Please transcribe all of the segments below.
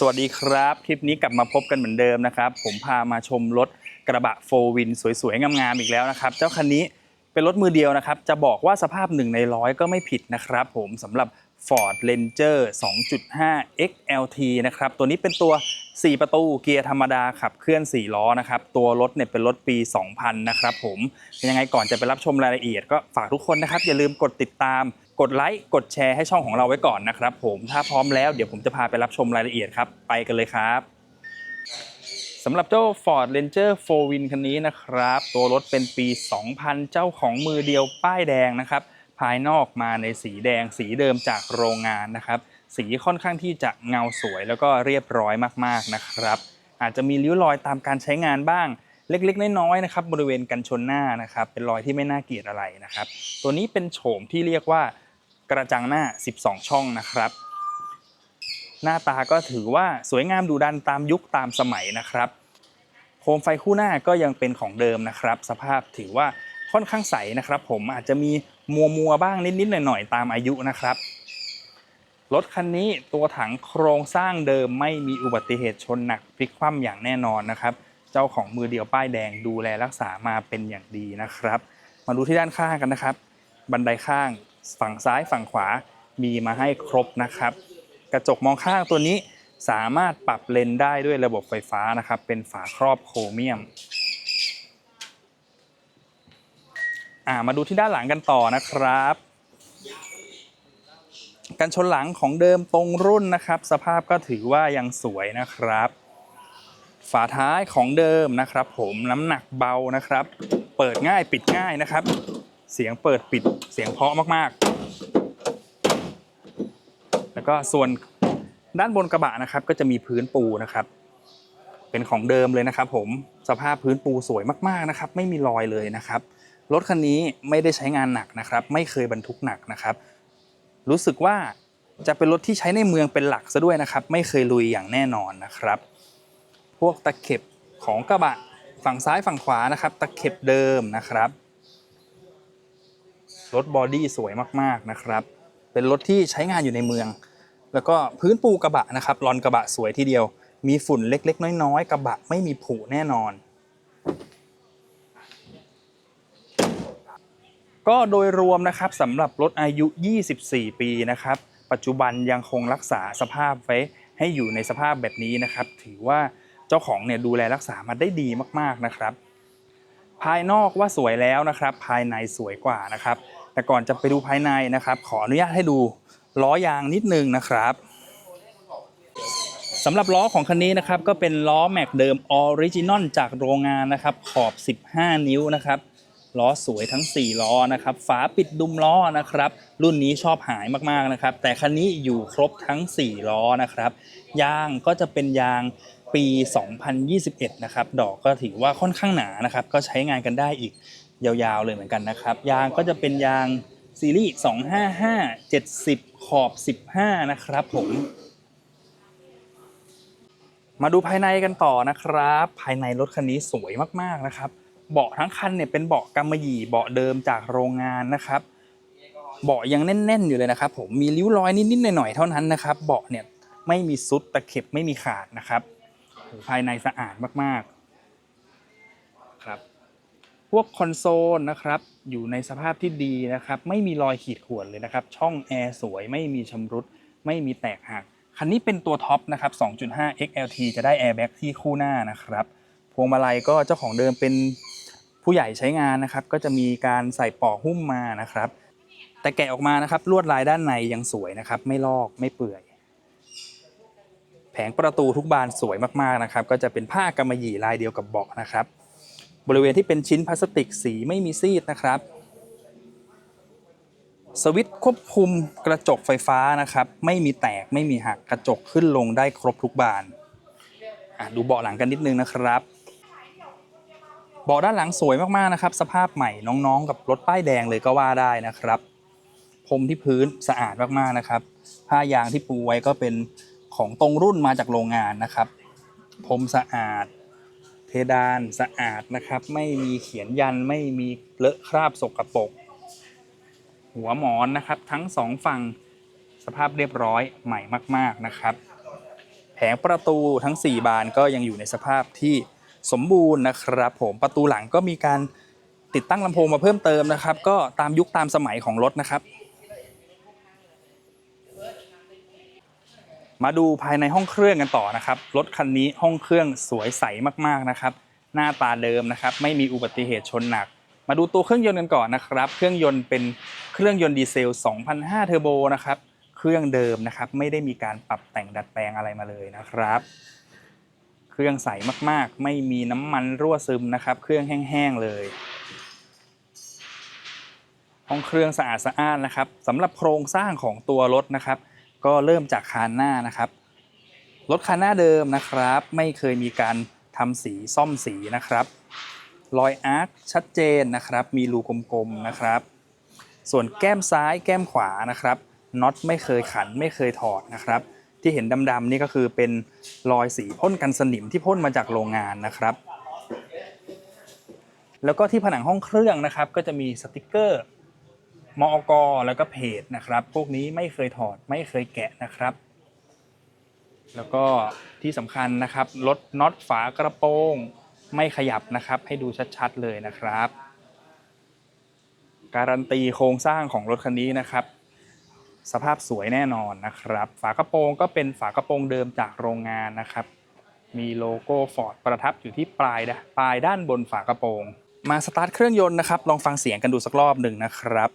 สวัสดีครับ คลิปนี้กลับมาพบกันเหมือนเดิมนะครับ ผมพามาชมรถกระบะโฟวินสวยๆ งามๆ อีกแล้วนะครับ เจ้าคันนี้เป็นรถมือเดียวนะครับ จะบอกว่าสภาพหนึ่งในร้อยก็ไม่ผิดนะครับผมสำหรับ Ford Ranger 2.5 XLT นะครับ ตัวนี้เป็นตัว 4 ประตูเกียร์ธรรมดาขับเคลื่อน 4 ล้อนะครับ ตัวรถเนี่ยเป็นรถปี 2000 นะครับผมยังไงก่อนจะไปรับชมรายละเอียดก็ฝากทุกคนนะครับ อย่าลืมกดติดตาม กดไลค์ กดแชร์ให้ช่องของเราไว้ก่อนนะครับผมถ้าพร้อมแล้วเดี๋ยวผมจะพาไปรับชมรายละเอียดครับไปกันเลยครับสำหรับเจ้า Ford Ranger 4 Win คันนี้นะครับ ตัวรถเป็นปี 2000 เจ้าของมือเดียวป้ายแดงนะครับ ภายนอกมาในสีแดงสีเดิมจากโรงงานนะครับ สีค่อนข้างที่จะเงาสวยแล้วก็เรียบร้อยมากๆนะครับ อาจจะมีริ้วรอยตามการใช้งานบ้างเล็กๆ น้อยๆนะครับบริเวณกันชนหน้านะครับเป็นรอยที่ไม่น่าเกลียดอะไรนะครับ ตัวนี้เป็นโฉมที่เรียกว่ากระจังหน้า 12 ช่องนะครับ หน้าตาก็ถือว่าสวยงามดูดันตามยุคตามสมัยนะครับโคมไฟคู่หน้าก็ยังเป็นของเดิมนะครับ สภาพถือว่าค่อนข้างใสนะครับ ผมอาจจะมี มัวมัวบ้างนิดๆหน่อยๆตามอายุนะครับ รถคันนี้ตัวถังโครงสร้างเดิมไม่มีอุบัติเหตุชนหนักพลิกคว่ำอย่างแน่นอนนะครับ เจ้าของมือเดียวป้ายแดงดูแลรักษามาเป็นอย่างดีนะครับ มาดูที่ด้านข้างกันนะครับ บันไดข้างฝั่งซ้ายฝั่งขวามีมาให้ครบนะครับ กระจกมองข้างตัวนี้สามารถปรับเลนได้ด้วยระบบไฟฟ้านะครับ เป็นฝาครอบโครเมียม อ่ามาดูที่ด้านหลังกันต่อนะครับกันชนหลังของเดิมตรงรุ่นนะครับ สภาพก็ถือว่ายังสวยนะครับ ฝาท้ายของเดิมนะครับ ผมน้ำหนักเบานะครับ เปิดง่ายปิดง่ายนะครับ เสียงเปิดปิดเสียงเพาะมากๆ แล้วก็ส่วนด้านบนกระบะนะครับ ก็จะมีพื้นปูนะครับ เป็นของเดิมเลยนะครับ ผมสภาพพื้นปูสวยมากๆนะครับ ไม่มีรอยเลยนะครับ รถคันนี้ไม่ได้ใช้งานหนักนะครับ ไม่เคยบรรทุกหนักนะครับ รู้สึกว่าจะเป็นรถที่ใช้ในเมืองเป็นหลักซะด้วยนะครับ ไม่เคยลุยอย่างแน่นอนนะครับ พวกตะเข็บของกระบะฝั่งซ้ายฝั่งขวานะครับ ตะเข็บเดิมนะครับรถบอดี้สวยมากๆนะครับ เป็นรถที่ใช้งานอยู่ในเมือง แล้วก็พื้นปูกระบะนะครับรอนกระบะสวยทีเดียว มีฝุ่นเล็กๆ น้อยๆ กระบะไม่มีผุแน่นอน ก็โดยรวมนะครับสำหรับรถอายุ 24 ปีนะครับ ปัจจุบันยังคงรักษาสภาพไว้ให้อยู่ในสภาพแบบนี้นะครับ ถือว่าเจ้าของเนี่ยดูแลรักษามาได้ดีมากๆนะครับ ภายนอกว่าสวยแล้วนะครับ ภายในสวยกว่านะครับ แต่ก่อนจะไปดูภายในนะครับ ขออนุญาตให้ดูล้อยางนิดนึงนะครับสำหรับล้อของคันนี้นะครับก็เป็นล้อแม็กเดิมออริจินอลจากโรงงานนะครับขอบ 15 นิ้วนะครับ ล้อสวยทั้ง 4 ล้อนะครับ ฝาปิดดุมล้อนะครับ รุ่นนี้ชอบหายมากๆนะครับ แต่คันนี้อยู่ครบทั้ง 4 ล้อนะครับ ยางก็จะเป็นยางปี 2021 นะครับ ดอกก็ถือว่าค่อนข้างหนานะครับ ก็ใช้งานกันได้อีกยาวๆเลยเหมือนกันนะครับ ยางก็จะเป็นยางซีรีส์ 255 70 ขอบ 15 นะครับผมมาดูภายในกันต่อนะครับ ภายในรถคันนี้สวยมากๆนะครับ เบาะทั้งคันเนี่ยเป็นเบาะกำมะหยี่เบาะเดิมจากโรงงานนะครับ เบาะยังแน่นๆอยู่เลยนะครับ ผมมีริ้วรอยนิดๆหน่อยๆเท่านั้นนะครับ เบาะเนี่ยไม่มีซุดตะเข็บไม่มีขาดนะครับโอ้โหภายในสะอาดมากๆครับ พวกคอนโซลนะครับ อยู่ในสภาพที่ดีนะครับ ไม่มีรอยขีดข่วนเลยนะครับ ช่องแอร์สวยไม่มีชำรุด ไม่มีแตกหักคันนี้เป็นตัวท็อปนะครับ 2.5 XLT จะได้แอร์แบ็กที่คู่หน้านะครับ พวงมาลัยก็เจ้าของเดิมเป็น ผู้ใหญ่ใช้งานนะครับ ก็จะมีการใส่ปอกหุ้มมานะครับ แต่แกะออกมานะครับลวดลายด้านในยังสวยนะครับ ไม่ลอกไม่เปื่อย แผงประตูทุกบานสวยมากๆนะครับ ก็จะเป็นผ้ากำมะหยี่ลายเดียวกับเบาะนะครับ บริเวณที่เป็นชิ้นพลาสติกสีไม่มีซีดนะครับสวิตช์ควบคุมกระจกไฟฟ้านะครับ ไม่มีแตกไม่มีหักกระจกขึ้นลงได้ครบทุกบานดูเบาะหลังกันนิดนึงนะครับ เบาะด้านหลังสวยมากๆนะครับ สภาพใหม่น้องๆ กับรถป้ายแดงเลยก็ว่าได้นะครับพรมที่พื้นสะอาดมากๆนะครับ ผ้ายางที่ปูไว้ก็เป็นของตรงรุ่นมาจากโรงงานนะครับพรมสะอาด เพดานสะอาดนะครับ ไม่มีเขียนยันไม่มีเลอะคราบสกปรกหัวหมอนนะครับ ทั้งสองฝั่งสภาพเรียบร้อยใหม่มาก ๆนะครับ แผงประตูทั้ง 4 บานก็ยังอยู่ในสภาพที่ สมบูรณ์นะครับ ผมประตูหลังก็มีการติดตั้งลำโพงมาเพิ่มเติมนะครับ ก็ตามยุคตามสมัยของรถนะครับ มาดูภายในห้องเครื่องกันต่อนะครับรถคันนี้ห้องเครื่องสวยใสมากๆนะครับ หน้าตาเดิมนะครับ ไม่มีอุบัติเหตุชนหนัก มาดูตัวเครื่องยนต์กันก่อนนะครับ เครื่องยนต์เป็นเครื่องยนต์ดีเซล 2005 เทอร์โบนะครับเครื่องเดิมนะครับ ไม่ได้มีการปรับแต่งดัดแปลงอะไรมาเลยนะครับ เครื่องใสมากๆ ไม่มีน้ำมันรั่วซึมนะครับ เครื่องแห้งๆเลย ห้องเครื่องสะอาดสะอ้านนะครับสำหรับโครงสร้างของตัวรถนะครับ ก็เริ่มจากคานหน้านะครับ รถคันหน้าเดิมนะครับ ไม่เคยมีการทำสีซ่อมสีนะครับรอยอาร์คชัดเจนนะครับ มีรูกลมๆนะครับ ส่วนแก้มซ้ายแก้มขวานะครับน็อตไม่เคยขันไม่เคยถอดนะครับ ที่เห็นดำๆนี่ก็คือเป็นรอยสีพ่นกันสนิมที่พ่นมาจากโรงงานนะครับ แล้วก็ที่ผนังห้องเครื่องนะครับ ก็จะมีสติกเกอร์มอกแล้วก็เพจนะครับ พวกนี้ไม่เคยถอดไม่เคยแกะนะครับ แล้วก็ที่สำคัญนะครับลดน็อตฝากระโปรงไม่ขยับนะครับ ให้ดูชัดๆเลยนะครับ การันตีโครงสร้างของรถคันนี้นะครับ สภาพสวยแน่นอนนะครับ ฝากระโปรงก็เป็นฝากระโปรงเดิมจากโรงงานนะครับ มีโลโก้ฟอร์ดประทับอยู่ที่ปลายดปลายด้านบนฝากระโปรง มาสตาร์ทเครื่องยนต์นะครับ ลองฟังเสียงกันดูสักรอบหนึ่งนะครับ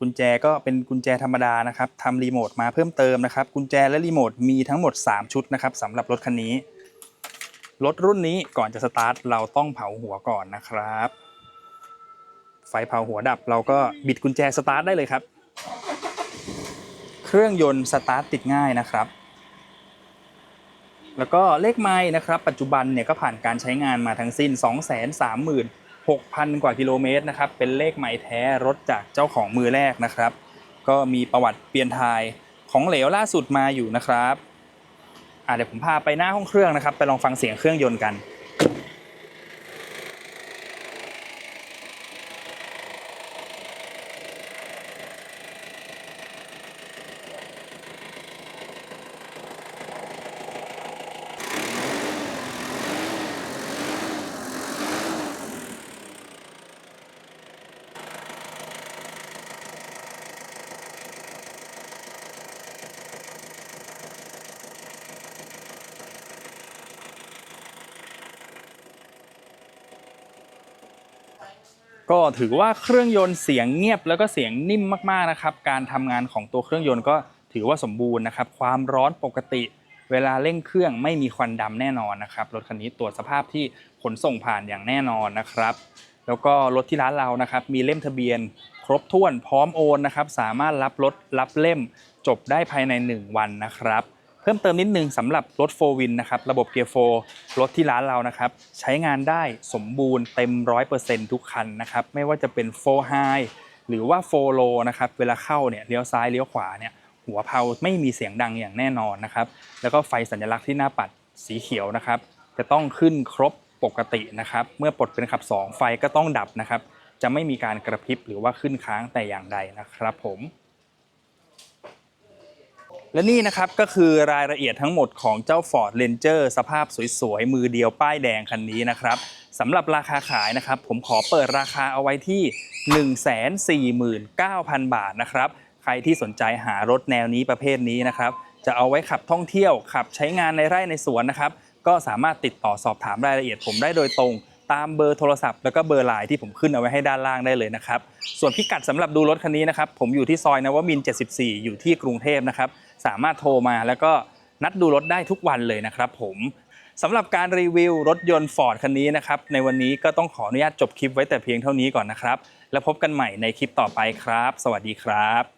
กุญแจก็เป็นกุญแจธรรมดานะครับทำรีโมทมาเพิ่มเติมนะครับ กุญแจและรีโมทมีทั้งหมด 3 ชุดนะครับสำหรับรถคันนี้ รถรุ่นนี้ก่อนจะสตาร์ทเราต้องเผาหัวก่อนนะครับ ไฟเผาหัวดับเราก็บิดกุญแจสตาร์ทได้เลยครับ รื่องยนต์สตาร์ทติดง่ายนะครับ แล้วก็เลขไม้นะครับ ปัจจุบันเนี่ยก็ผ่านการใช้งานมาทั้งสิ้น 236,000 กว่ากิโลเมตรนะครับ เป็นเลขไม้แท้รถจากเจ้าของมือแรกนะครับ ก็มีประวัติเปลี่ยนทายของเหลวล่าสุดมาอยู่นะครับอะเดี๋ยวผมพาไปหน้าห้องเครื่องนะครับ ไปลองฟังเสียงเครื่องยนต์กัน ก็ถือว่าเครื่องยนต์เสียงเงียบแล้วก็เสียงนิ่มมากๆนะครับการทำงานของตัวเครื่องยนต์ก็ถือว่าสมบูรณ์นะครับ ความร้อนปกติ เวลาเร่งเครื่องไม่มีควันดำแน่นอนนะครับรถคันนี้ตรวจสภาพที่ขนส่งผ่านอย่างแน่นอนนะครับ แล้วก็รถที่ร้านเรานะครับมีเล่มทะเบียน ครบถ้วนพร้อมโอนนะครับ สามารถรับรถรับเล่มจบได้ภายใน 1 วันนะครับ เพิ่มเติมนิดนึงสำหรับรถโฟวินนะครับระบบเกียร์โฟรถที่ร้านเรานะครับใช้งานได้สมบูรณ์เต็ม 100%ทุกคันนะครับไม่ว่าจะเป็นโฟไฮหรือว่าโฟโลนะครับเวลาเข้าเนี่ยเลี้ยวซ้ายเลี้ยวขวาเนี่ยหัวเพลาไม่มีเสียงดังอย่างแน่นอนนะครับแล้วก็ไฟสัญลักษณ์ที่หน้าปัดสีเขียวนะครับจะต้องขึ้นครบปกตินะครับเมื่อปลดเป็นขับ 2 ไฟก็ต้องดับนะครับจะไม่มีการกระพริบหรือว่าขึ้นค้างแต่อย่างใดนะครับผม และนี่นะครับก็คือรายละเอียดทั้งหมดของเจ้า Ford Ranger สภาพสวยๆ มือเดียวป้ายแดงคันนี้นะครับสำหรับราคาขายนะครับ ผมขอเปิดราคาเอาไว้ที่ 149,000 บาทนะครับ ใครที่สนใจหารถแนวนี้ประเภทนี้นะครับ จะเอาไว้ขับท่องเที่ยว ขับใช้งานในไร่ในสวนนะครับ ก็สามารถติดต่อสอบถามรายละเอียดผมได้โดยตรงตามเบอร์โทรศัพท์แล้วก็เบอร์ไลน์ที่ผมขึ้นเอาไว้ให้ด้านล่างได้เลยนะครับ ส่วนพิกัดสำหรับดูรถคันนี้นะครับ ผมอยู่ที่ซอยนวมิน 74 อยู่ที่กรุงเทพนะครับ สามารถโทรมาแล้วก็นัดดูรถได้ทุกวันเลยนะครับผมสำหรับการรีวิวรถยนต์ Ford คันนี้นะครับ ในวันนี้ก็ต้องขออนุญาตจบคลิปไว้แต่เพียงเท่านี้ก่อนนะครับ แล้วพบกันใหม่ในคลิปต่อไปครับ สวัสดีครับ